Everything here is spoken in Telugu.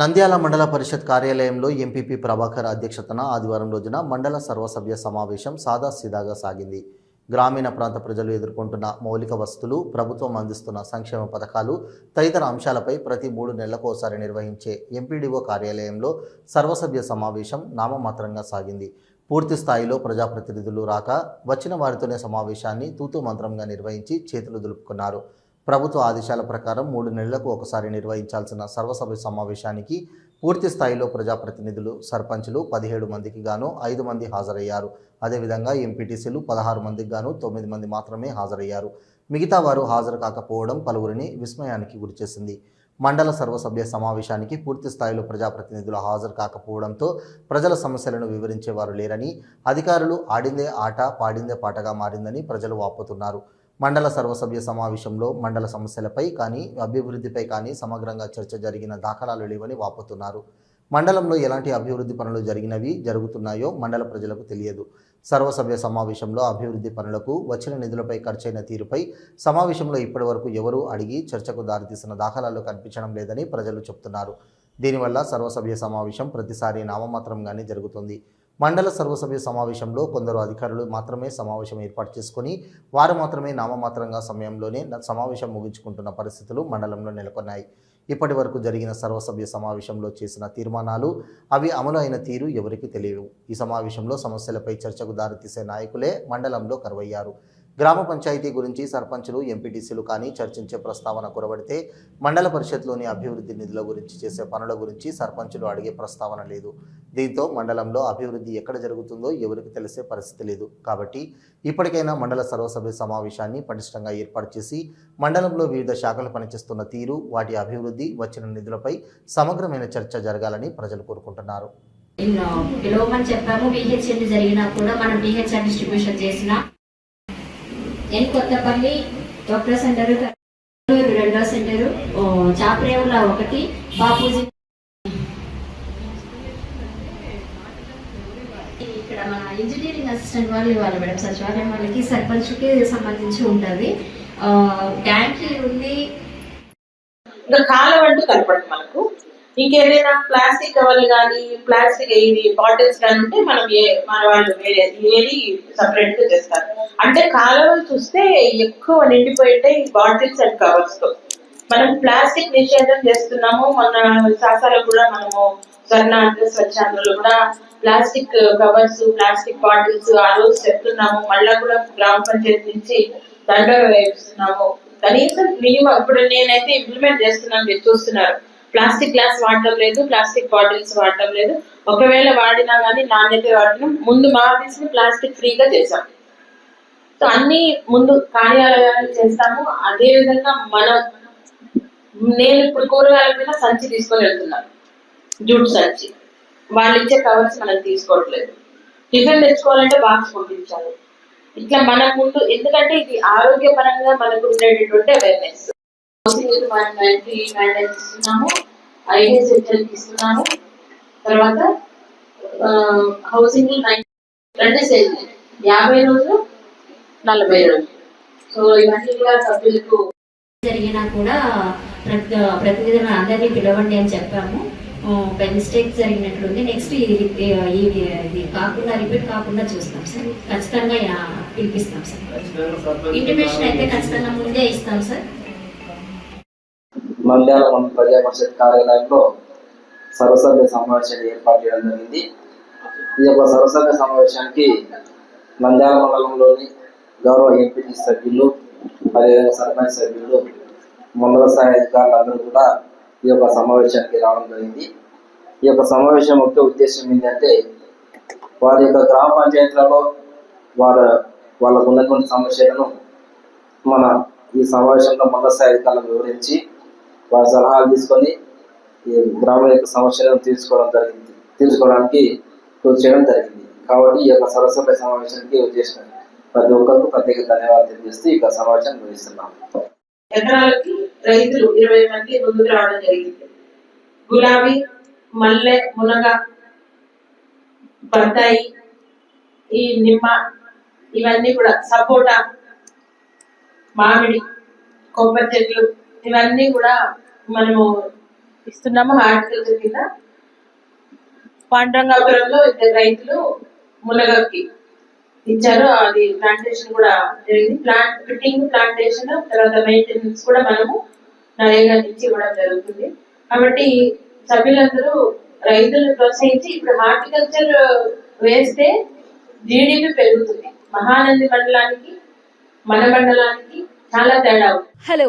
నంద్యాల మండల పరిషత్ కార్యాలయంలో ఎంపీపీ ప్రభాకర్ అధ్యక్షతన ఆదివారం రోజున మండల సర్వసభ్య సమావేశం సాదాసీదాగా సాగింది. గ్రామీణ ప్రాంత ప్రజలు ఎదుర్కొంటున్న మౌలిక వస్తువులు ప్రభుత్వం అందిస్తున్న సంక్షేమ పథకాలు తదితర అంశాలపై ప్రతి మూడు నెలలకోసారి నిర్వహించే ఎంపీడీఓ కార్యాలయంలో సర్వసభ్య సమావేశం నామమాత్రంగా సాగింది. పూర్తి స్థాయిలో ప్రజాప్రతినిధులు రాక వచ్చిన వారితోనే సమావేశాన్ని తూతు మంత్రంగా నిర్వహించి చేతులు దులుపుకున్నారు. ప్రభుత్వ ఆదేశాల ప్రకారం మూడు నెలలకు ఒకసారి నిర్వహించాల్సిన సర్వసభ్య సమావేశానికి పూర్తి స్థాయిలో ప్రజాప్రతినిధులు సర్పంచులు పదిహేడు మందికి గాను ఐదు మంది హాజరయ్యారు. అదేవిధంగా ఎంపీటీసీలు పదహారు మందికి గాను తొమ్మిది మంది మాత్రమే హాజరయ్యారు. మిగతా వారు హాజరు కాకపోవడం పలువురిని విస్మయానికి గురిచేసింది మండల సర్వసభ్య సమావేశానికి పూర్తి స్థాయిలో ప్రజాప్రతినిధులు హాజరు కాకపోవడంతో ప్రజల సమస్యలను వివరించేవారు లేరని అధికారులు ఆడిందే ఆట పాడిందే పాటగా మారిందని ప్రజలు వాపోతున్నారు. మండల సర్వసభ్య సమావేశంలో మండల సమస్యలపై కానీ అభివృద్ధిపై కానీ సమగ్రంగా చర్చ జరిగిన దాఖలాలు లేవని వాపోతున్నారు. మండలంలో ఎలాంటి అభివృద్ధి పనులు జరిగినవి జరుగుతున్నాయో మండల ప్రజలకు తెలియదు. సర్వసభ్య సమావేశంలో అభివృద్ధి పనులకు వచ్చిన నిధులపై ఖర్చైన తీరుపై సమావేశంలో ఇప్పటివరకు ఎవరూ అడిగి చర్చకు దారితీసిన దాఖలాలు కనిపించడం లేదని ప్రజలు చెబుతున్నారు దీనివల్ల సర్వసభ్య సమావేశం ప్రతిసారి నామమాత్రంగానే జరుగుతుంది. మండల సర్వసభ్య సమావేశంలో కొందరు అధికారులు మాత్రమే సమావేశం ఏర్పాటు చేసుకుని వారు మాత్రమే నామమాత్రంగా సమయంలోనే సమావేశం ముగించుకుంటున్న పరిస్థితులు మండలంలో నెలకొన్నాయి. ఇప్పటి వరకు జరిగిన సర్వసభ్య సమావేశంలో చేసిన తీర్మానాలు అవి అమలు అయిన తీరు ఎవరికీ తెలియవు. ఈ సమావేశంలో సమస్యలపై చర్చకు దారితీసే నాయకులే మండలంలో కరువయ్యారు. గ్రామ పంచాయతీ గురించి సర్పంచులు ఎంపీటీసీలు కానీ చర్చించే ప్రస్తావన కురబడితే మండల పరిషత్లోని అభివృద్ధి నిధుల గురించి చేసే పనుల గురించి సర్పంచులు అడిగే ప్రస్తావన లేదు. దీంతో మండలంలో అభివృద్ధి ఎక్కడ జరుగుతుందో ఎవరికి తెలిసే పరిస్థితి లేదు. కాబట్టి ఇప్పటికైనా మండల సర్వసభ్య సమావేశాన్ని పటిష్టంగా ఏర్పాటు చేసి మండలంలో వివిధ శాఖలు పనిచేస్తున్న తీరు వాటి అభివృద్ధి వచ్చిన నిధులపై సమగ్రమైన చర్చ జరగాలని ప్రజలు కోరుకుంటున్నారు. పిలవమని చెప్పాము. బిహెచ్ఎల్ జరిగినా కూడా మనం బిహెచ్ఆర్ డిస్ట్రిబ్యూషన్ చేసినా ఎన్ కొత్తపల్లి డాక్టర్ సెంటర్ రెండో సెంటర్ చాపరేవుల ఒకటి బాపూజీ. ఇక్కడ మన ఇంజనీరింగ్ అసిస్టెంట్ వాళ్ళు ఇవ్వాలి మేడం సచివాలయం వాళ్ళకి సర్పంచ్కి సంబంధించి ఉంటుంది. ట్యాంక్ ఉంది. ఇంకా కాలం అంటూ కనపడదు మనకు. ఇంకేదైనా ప్లాస్టిక్ కవర్లు కానీ ప్లాస్టిక్ ఇది బాటిల్స్ కానీ ఉంటే మనం ఏ మన వాళ్ళు వేరే ఏది సపరేట్గా చేస్తారు. అంటే కాలువలు చూస్తే ఎక్కువ నిండిపోయి ఉంటాయి బాటిల్స్ అండ్ కవర్స్తో. మనం ప్లాస్టిక్ నిషేధం చేస్తున్నాము. మన శాసనాలు కూడా మనము స్వర్ణాంధ్ర స్వచ్ఛాంధ్రలో కూడా ప్లాస్టిక్ కవర్స్ ప్లాస్టిక్ బాటిల్స్ ఆ రోజు చెప్తున్నాము. మళ్ళా కూడా గ్రామ పంచాయతీ నుంచి దండ వేస్తున్నాము. కనీసం మినిమం ఇప్పుడు నేనైతే ఇంప్లిమెంట్ చేస్తున్నాను మీరు చూస్తున్నారు. ప్లాస్టిక్ గ్లాస్ వాడటం లేదు ప్లాస్టిక్ బాటిల్స్ వాడటం లేదు. ఒకవేళ వాడినా కానీ నాణ్యత వాడటం ముందు మా ప్లాస్టిక్ ఫ్రీగా చేసాం సో అన్ని ముందు కార్యాలయాలు చేస్తాము. అదే విధంగా మనం నేను ఇప్పుడు కూరగాయల మీద సంచి తీసుకొని వెళ్తున్నాను జూట్ సంచి. వాళ్ళు ఇచ్చే కవర్స్ మనం తీసుకోవట్లేదు. టిఫిన్ తెచ్చుకోవాలంటే బాక్స్ పంపించాలి. ఇట్లా మనం ముందు ఎందుకంటే ఇది ఆరోగ్యపరంగా మనకు ఉండేటటువంటి అవేర్నెస్ ఇస్తున్నాము ఐడియా సెంటర్కి ఇస్తున్నాము తర్వాత హౌసింగ్ రెండు సేల్ యాభై రోజులు నలభై రోజులు. సో ఇవన్నీ కూడా సభ్యులకు జరిగినా కూడా ప్రతి ప్రతినిధులను అందరినీ పిలవండి అని చెప్పాము. Pen mistake జరిగినట్లుంది. నెక్స్ట్ ఇది కాకుండా రిపీట్ కాకుండా చూస్తాం సార్. ఖచ్చితంగా పిలిపిస్తాం సార్. ఇంటిమేషన్ అయితే ఖచ్చితంగా ముందే ఇస్తాం సార్. నంద్యాల మండల ప్రజా పరిషత్ కార్యాలయంలో సర్వసభ్య సమావేశాన్ని ఏర్పాటు చేయడం జరిగింది. ఈ యొక్క సర్వసభ్య సమావేశానికి నంద్యాల మండలంలోని గౌరవ ఎంపీటీ సభ్యులు అదేవిధంగా సర్పంచ్ సభ్యులు మండల స్థాయి అధికారులందరూ కూడా ఈ యొక్క సమావేశానికి రావడం జరిగింది. ఈ యొక్క సమావేశం ముఖ్య ఉద్దేశం ఏంటంటే వారి యొక్క గ్రామ పంచాయతీలలో వారి వాళ్ళకు ఉన్నటువంటి సమస్యలను మన ఈ సమావేశంలో మండల స్థాయి అధికారులకు వివరించి వారి సలహాలు తీసుకొని ఈ గ్రామం యొక్క సమస్యలను తీర్చుకోవడం జరిగింది. తీర్చుకోవడానికి కృషి చేయడం జరిగింది. కాబట్టి ఈ యొక్క సరస్వత సమావేశానికి చేసిన ప్రతి ఒక్కరికి ప్రత్యేక ధన్యవాదాలు తెలియజేస్తూ ఈ యొక్క సమావేశాన్ని ముగిస్తున్నాం. ఎకరాలకి రైతులు ఇరవై మంది ముందుకు రావడం జరిగింది. గులాబీ మల్లె మునగ బత్తాయి ఈ నిమ్మ ఇవన్నీ కూడా సపోటా మామిడి కొబ్బరి చెట్లు ఇవన్నీ కూడా మనము ఇస్తున్నాము? హార్టికల్చర్ కింద. పాండ్రంగాపురంలో ఇద్దరు రైతులు మునగకి ఇచ్చారు. అది ప్లాంటేషన్ కూడా జరిగింది. ప్లాంట్ ఫిట్టింగ్ ప్లాంటేషన్ తర్వాత మెయింటెనెన్స్ కూడా మనము నరేగా నుంచి ఇవ్వడం జరుగుతుంది. కాబట్టి సభ్యులందరూ రైతులను ప్రోత్సహించి ఇప్పుడు హార్టికల్చర్ వేస్తే జీడిపి పెరుగుతుంది. మహానంది మండలానికి మన మండలానికి చాలా తేడా హలో.